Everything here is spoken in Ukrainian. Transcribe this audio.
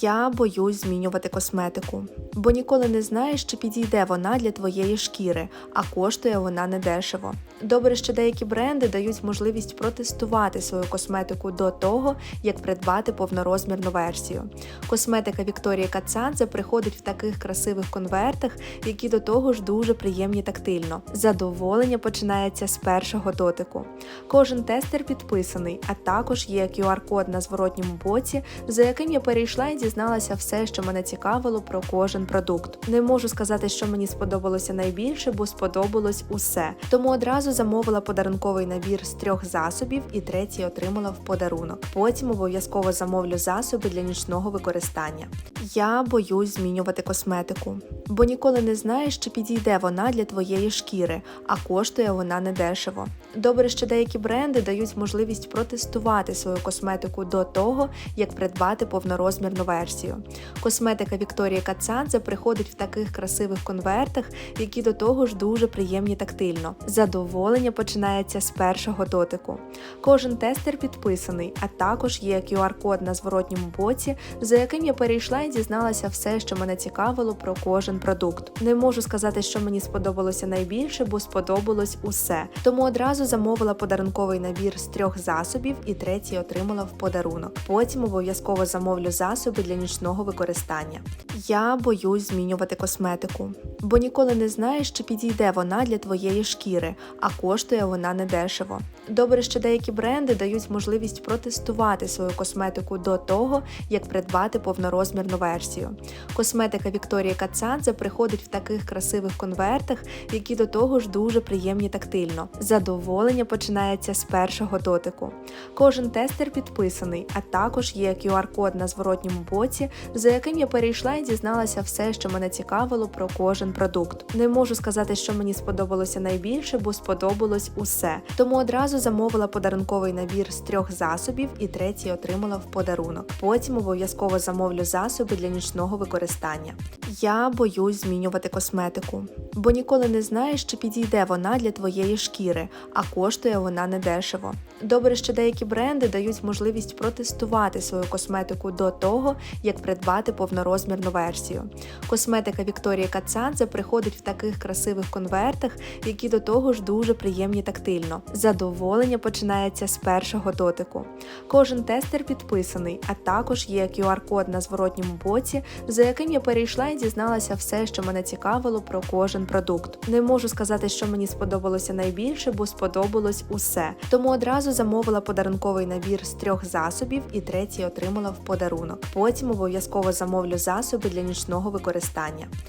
Я боюсь змінювати косметику, бо ніколи не знаєш, чи підійде вона для твоєї шкіри, а коштує вона недешево. Добре, що деякі бренди дають можливість протестувати свою косметику до того, як придбати повнорозмірну версію. Косметика Вікторії Кацадзе приходить в таких красивих конвертах, які до того ж дуже приємні тактильно. Задоволення починається з першого дотику. Кожен тестер підписаний, а також є QR-код на зворотньому боці, за яким я перейшла і дізналася все, що мене цікавило про кожен продукт. Не можу сказати, що мені сподобалося найбільше, бо сподобалось усе. Тому одразу замовила подарунковий набір з трьох засобів і третій отримала в подарунок. Потім обов'язково замовлю засоби для нічного використання. Я боюсь змінювати косметику, бо ніколи не знаєш, чи підійде вона для твоєї шкіри, а коштує вона недешево. Добре, що деякі бренди дають можливість протестувати свою косметику до того, як придбати повнорозмірну версію. Косметика Вікторії Кацадзе приходить в таких красивих конвертах, які до того ж дуже приємні тактильно. Задоволення починається з першого дотику. Кожен тестер підписаний, а також є QR-код на зворотньому боці, за яким я перейшла і дізналася все, що мене цікавило про кожен продукт. Не можу сказати, що мені сподобалося найбільше, бо сподобалось усе. Тому одразу замовила подарунковий набір з трьох засобів і третій отримала в подарунок. Потім обов'язково замовлю засоби для нічного використання. Я боюсь змінювати косметику, бо ніколи не знаєш, чи підійде вона для твоєї шкіри, а коштує вона недешево. Добре, що деякі бренди дають можливість протестувати свою косметику до того, як придбати повнорозмірну версію. Косметика Вікторії Кацадзе приходить в таких красивих конвертах, які до того ж дуже приємні тактильно. Задоволення починається з першого дотику. Кожен тестер підписаний, а також є QR-код на зворотньому боці, за яким я перейшла і дізналася все, що мене цікавило про кожен продукт. Не можу сказати, що мені сподобалося найбільше, бо сподобалось усе. Тому одразу замовила подарунковий набір з трьох засобів і третій отримала в подарунок. Потім обов'язково замовлю засоби для нічного використання. Я боюсь змінювати косметику, бо ніколи не знаєш, чи підійде вона для твоєї шкіри, а коштує вона недешево. Добре, що деякі бренди дають можливість протестувати свою косметику до того, як придбати повнорозмірну версію. Косметика Вікторії Кацадзе приходить в таких красивих конвертах, які до того ж дуже приємні тактильно. Задоволення починається з першого дотику. Кожен тестер підписаний, а також є QR-код на зворотньому боці, за яким я перейшла і дізналася все, що мене цікавило про кожен продукт. Не можу сказати, що мені сподобалося найбільше, бо сподобалось усе. Тому одразу замовила подарунковий набір з трьох засобів і третій отримала в подарунок. Потім обов'язково замовлю засоби для нічного використання.